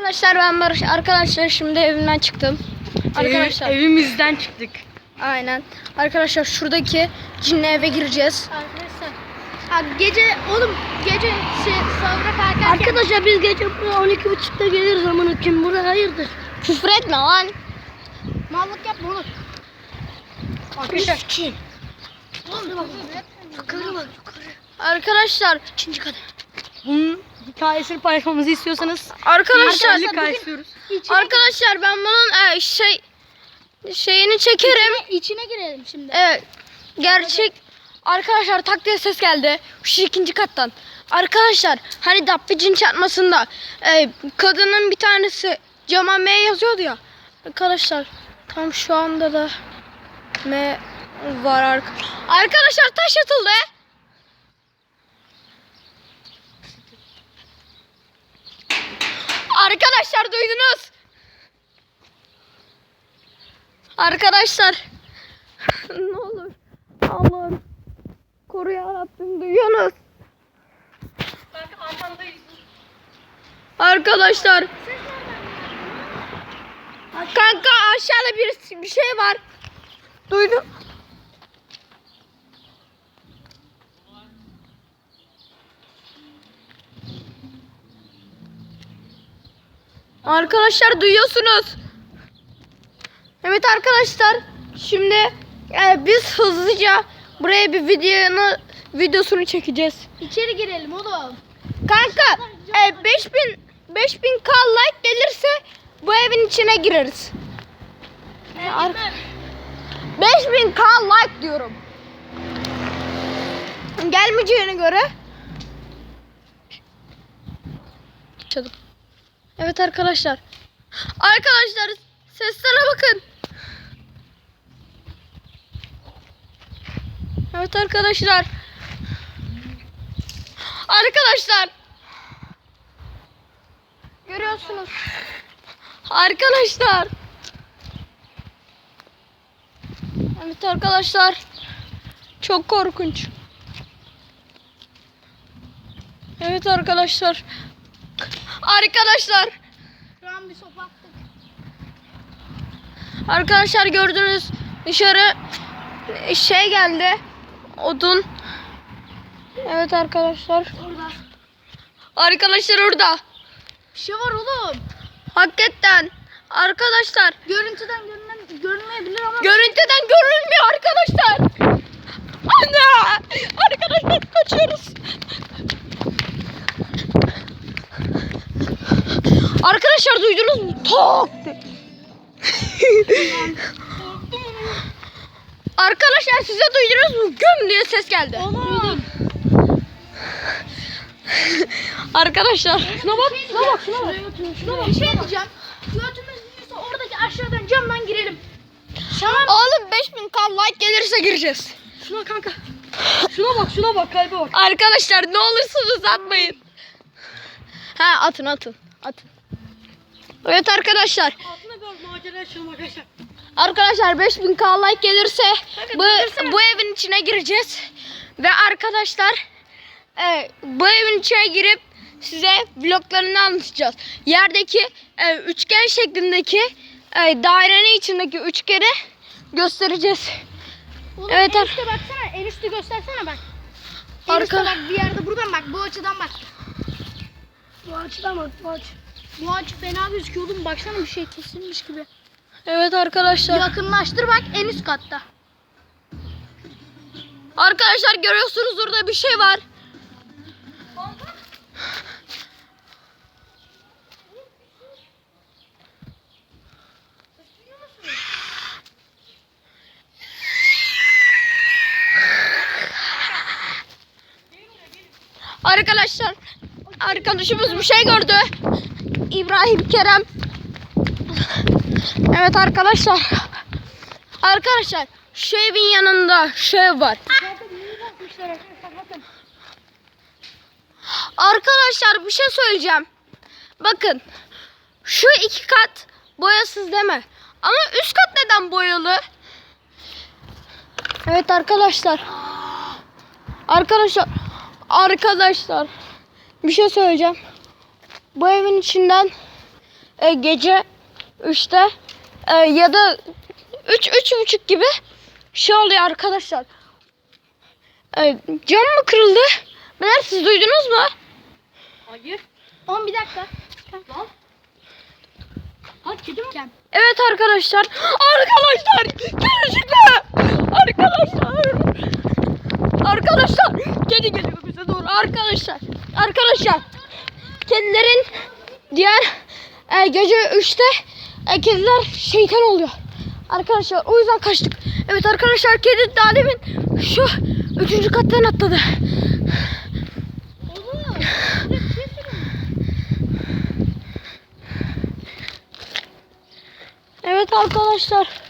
Arkadaşlar ben Barış. Arkadaşlar şimdi evimden çıktım. Arkadaşlar. Ev- evimizden çıktık. Aynen. Arkadaşlar şuradaki cinli eve gireceğiz. Arkadaşlar. Ha, gece oğlum gece şey sonra kalkarken Arkadaşlar biz gece buraya 12.30'da geliriz aman kim burada hayırdır? Küfür etme lan. mallık yapma oğlum. Arkadaşlar kim? Oğlum bak. Yukarı bak yukarı. Arkadaşlar. İkinci kadar. Bunun hikayesini paylaşmamızı istiyorsanız Arkadaşlar. 50 k istiyoruz. İçine, Arkadaşlar ben bunun e, şey şeyini çekerim. içine, içine girelim şimdi. Evet. Gerçek Arkadaşlar tak diye ses geldi. Şu ikinci kattan. Arkadaşlar hani Dabbe cin çarpmasında e, kadının bir tanesi cama M yazıyordu ya. Arkadaşlar tam şu anda da M var ark Arkadaşlar taş atıldı. Arkadaşlar duydunuz. Arkadaşlar ne olur Allah'ım koru ya Rabbim duyuyorsunuz. Arkadaşlar Kanka aşağıda bir, bir şey var. Duydum. Arkadaşlar duyuyorsunuz. Evet arkadaşlar şimdi e, biz hızlıca buraya bir videonu videosunu çekeceğiz. İçeri girelim oğlum. Kanka e, 5000 5000 k like gelirse bu evin içine gireriz. Ar- 5000 k like diyorum. Gelmeyeceğine göre Çalın. Evet arkadaşlar. Arkadaşlar seslere bakın. Evet arkadaşlar. Arkadaşlar. Görüyorsunuz. Arkadaşlar. Evet arkadaşlar. Çok korkunç. Evet arkadaşlar. Arkadaşlar. Şu an bir sopa attık. Arkadaşlar gördünüz dışarı şey geldi. Odun. Evet arkadaşlar. Orada. Arkadaşlar orada. Bir şey var oğlum. Hakikaten. Arkadaşlar Görüntüden görünen, görünmeyebilir ama görüntüden görülmüyor arkadaşlar. Ana! Arkadaşlar kaçıyoruz. Arkadaşlar duydunuz mu? Diye. Arkadaşlar size duydunuz mu? Güm diye ses geldi. Duydum. Arkadaşlar şuna bak, şuna bak, şuna bak. Şuna bak. Bir şey diyeceğim. Götümüz oradaki aşağıdan camdan girelim. Tamam. Oğlum 5000 k like gelirse gireceğiz. Şuna kanka. Şuna bak şuna bak kalbe bak. Arkadaşlar ne olursunuz atmayın. Ha atın atın. Atın. Evet arkadaşlar. Altına macera arkadaşlar. Arkadaşlar 5000 k like gelirse bu, bu evin içine gireceğiz. Ve arkadaşlar e, bu evin içine girip size vloglarını anlatacağız. Yerdeki e, üçgen şeklindeki e, dairenin içindeki üçgeni göstereceğiz. Oğlum Evet, en üstte baksana. En üstü göstersene bak. En Arka- üstte bak bir yerde buradan bak. Bu açıdan bak. Bu açıdan bak bu aç. Bu açı fena gözüküyor oğlum. Baksana bir şey kesilmiş gibi. Evet arkadaşlar. Yakınlaştır bak en üst katta. Arkadaşlar görüyorsunuz orada bir şey var. Arkadaşlar arkadaşımız bir şey gördü. İbrahim Kerem. Evet arkadaşlar. Arkadaşlar şu evin yanında şey var. Arkadaşlar bir şey söyleyeceğim. Bakın şu iki kat boyasız deme. Ama üst kat neden boyalı? Evet arkadaşlar. Arkadaşlar. Arkadaşlar. Bir şey söyleyeceğim. Bu evin içinden e, gece 3'te e, ya da 3 üç, buçuk gibi şey oluyor arkadaşlar. E, cam mı kırıldı? Beyler siz duydunuz mu? Hayır. Oğlum bir dakika. Lan. Lan kedi mi? Evet arkadaşlar. Arkadaşlar gerçekten. Arkadaşlar. Arkadaşlar. Kedi geliyor bize doğru. Arkadaşlar. Arkadaşlar. Kedilerin diğer e, gece 3'te e, kediler şeytan oluyor. Arkadaşlar o yüzden kaçtık. Evet arkadaşlar kedi daha demin şu üçüncü kattan atladı. Evet arkadaşlar.